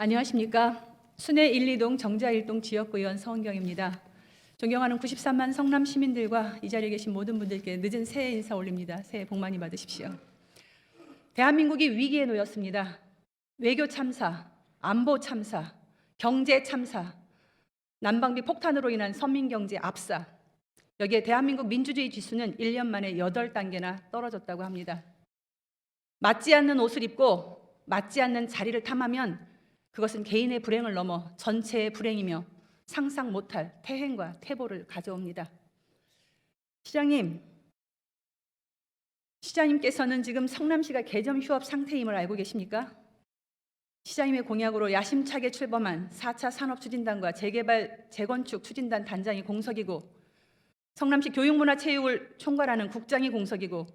안녕하십니까. 순회 1, 2동 정자 1동 지역구의원 서은경입니다. 존경하는 93만 성남 시민들과 이 자리에 계신 모든 분들께 늦은 새해 인사 올립니다. 새해 복 많이 받으십시오. 대한민국이 위기에 놓였습니다. 외교 참사, 안보 참사, 경제 참사, 난방비 폭탄으로 인한 선민 경제 압사. 여기에 대한민국 민주주의 지수는 1년 만에 8단계나 떨어졌다고 합니다. 맞지 않는 옷을 입고 맞지 않는 자리를 탐하면 그것은 개인의 불행을 넘어 전체의 불행이며 상상 못할 태행과 태보를 가져옵니다. 시장님, 시장님께서는 지금 성남시가 개점 휴업 상태임을 알고 계십니까? 시장님의 공약으로 야심차게 출범한 4차 산업추진단과 재개발 재건축 추진단 단장이 공석이고 성남시 교육문화체육을 총괄하는 국장이 공석이고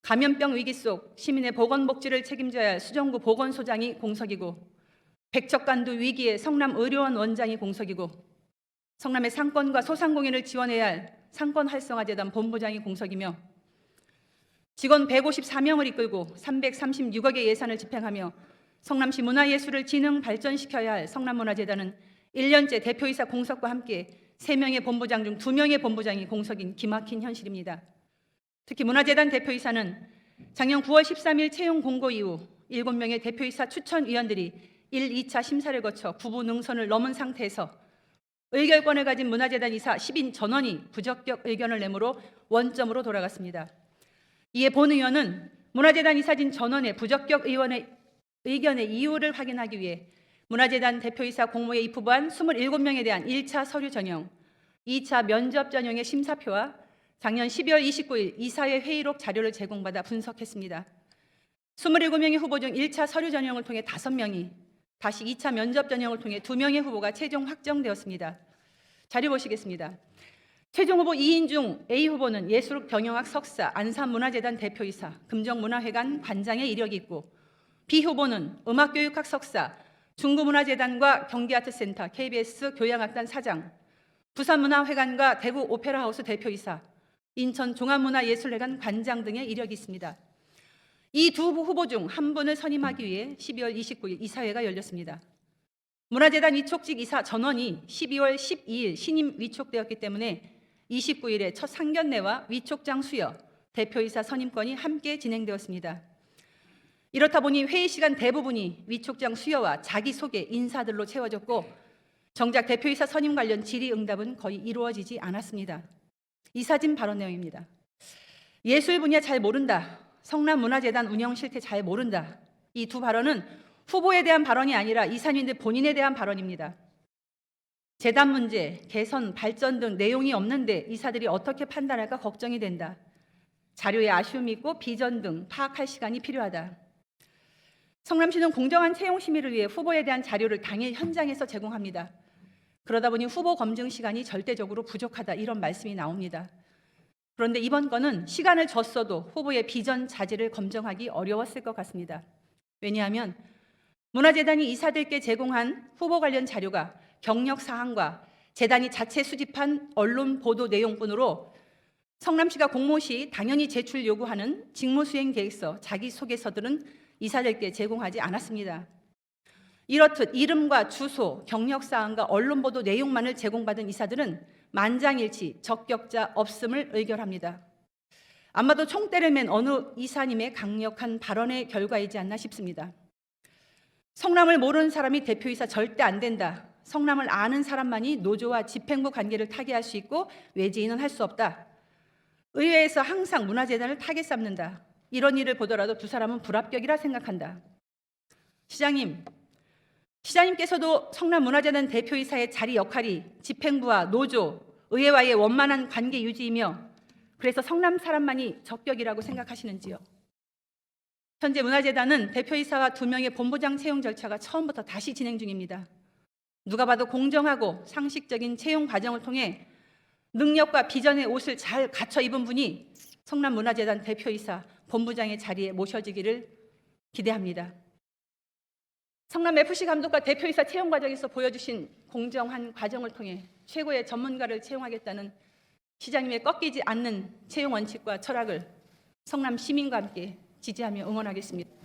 감염병 위기 속 시민의 보건 복지를 책임져야 할 수정구 보건소장이 공석이고 백척간도 위기에 성남 의료원 원장이 공석이고 성남의 상권과 소상공인을 지원해야 할 상권 활성화 재단 본부장이 공석이며 직원 154명을 이끌고 336억의 예산을 집행하며 성남시 문화예술을 진흥 발전시켜야 할 성남문화재단은 1년째 대표이사 공석과 함께 3명의 본부장 중 2명의 본부장이 공석인 기막힌 현실입니다. 특히 문화재단 대표이사는 작년 9월 13일 채용 공고 이후 7명의 대표이사 추천위원들이 1, 2차 심사를 거쳐 구부 능선을 넘은 상태에서 의결권을 가진 문화재단 이사 10인 전원이 부적격 의견을 내므로 원점으로 돌아갔습니다. 이에 본 의원은 문화재단 이사진 전원의 부적격 의원의 의견의 이유를 확인하기 위해 문화재단 대표이사 공모에 입후보한 27명에 대한 1차 서류 전형, 2차 면접 전형의 심사표와 작년 12월 29일 이사회 회의록 자료를 제공받아 분석했습니다. 27명의 후보 중 1차 서류 전형을 통해 5명이 다시 2차 면접 전형을 통해 2명의 후보가 최종 확정되었습니다. 자료 보시겠습니다. 최종 후보 2인 중 A 후보는 예술 경영학 석사 안산문화재단 대표이사 금정문화회관 관장의 이력이 있고 B 후보는 음악교육학 석사 중구문화재단과 경기아트센터 KBS 교양악단 사장 부산문화회관과 대구 오페라하우스 대표이사 인천 종합문화예술회관 관장 등의 이력이 있습니다. 이 두 후보 중 한 분을 선임하기 위해 12월 29일 이사회가 열렸습니다. 문화재단 위촉직 이사 전원이 12월 12일 신임 위촉되었기 때문에 29일에 첫 상견례와 위촉장 수여, 대표이사 선임권이 함께 진행되었습니다. 이렇다 보니 회의 시간 대부분이 위촉장 수여와 자기소개 인사들로 채워졌고 정작 대표이사 선임 관련 질의응답은 거의 이루어지지 않았습니다. 이사진 발언 내용입니다. 예술 분야 잘 모른다. 성남문화재단 운영 실태 잘 모른다. 이 두 발언은 후보에 대한 발언이 아니라 이사님들 본인에 대한 발언입니다. 재단 문제, 개선, 발전 등 내용이 없는데 이사들이 어떻게 판단할까 걱정이 된다. 자료에 아쉬움이 있고 비전 등 파악할 시간이 필요하다. 성남시는 공정한 채용 심의를 위해 후보에 대한 자료를 당일 현장에서 제공합니다. 그러다 보니 후보 검증 시간이 절대적으로 부족하다 이런 말씀이 나옵니다. 그런데 이번 건은 시간을 줬어도 후보의 비전 자질을 검증하기 어려웠을 것 같습니다. 왜냐하면 문화재단이 이사들께 제공한 후보 관련 자료가 경력 사항과 재단이 자체 수집한 언론 보도 내용뿐으로 성남시가 공모 시 당연히 제출 요구하는 직무 수행 계획서, 자기 소개서들은 이사들께 제공하지 않았습니다. 이렇듯 이름과 주소, 경력 사항과 언론 보도 내용만을 제공받은 이사들은 만장일치 적격자 없음을 의결합니다. 아마도 총대를 맨 어느 이사님의 강력한 발언의 결과이지 않나 싶습니다. 성남을 모르는 사람이 대표이사 절대 안 된다. 성남을 아는 사람만이 노조와 집행부 관계를 타개할 수 있고 외지인은 할 수 없다. 의회에서 항상 문화재단을 타겟 삼는다. 이런 일을 보더라도 두 사람은 불합격이라 생각한다. 시장님, 시장님께서도 성남문화재단 대표이사의 자리 역할이 집행부와 노조, 의회와의 원만한 관계 유지이며 그래서 성남 사람만이 적격이라고 생각하시는지요? 현재 문화재단은 대표이사와 두 명의 본부장 채용 절차가 처음부터 다시 진행 중입니다. 누가 봐도 공정하고 상식적인 채용 과정을 통해 능력과 비전의 옷을 잘 갖춰 입은 분이 성남문화재단 대표이사 본부장의 자리에 모셔지기를 기대합니다. 성남 FC 감독과 대표이사 채용 과정에서 보여주신 공정한 과정을 통해 최고의 전문가를 채용하겠다는 시장님의 꺾이지 않는 채용 원칙과 철학을 성남 시민과 함께 지지하며 응원하겠습니다.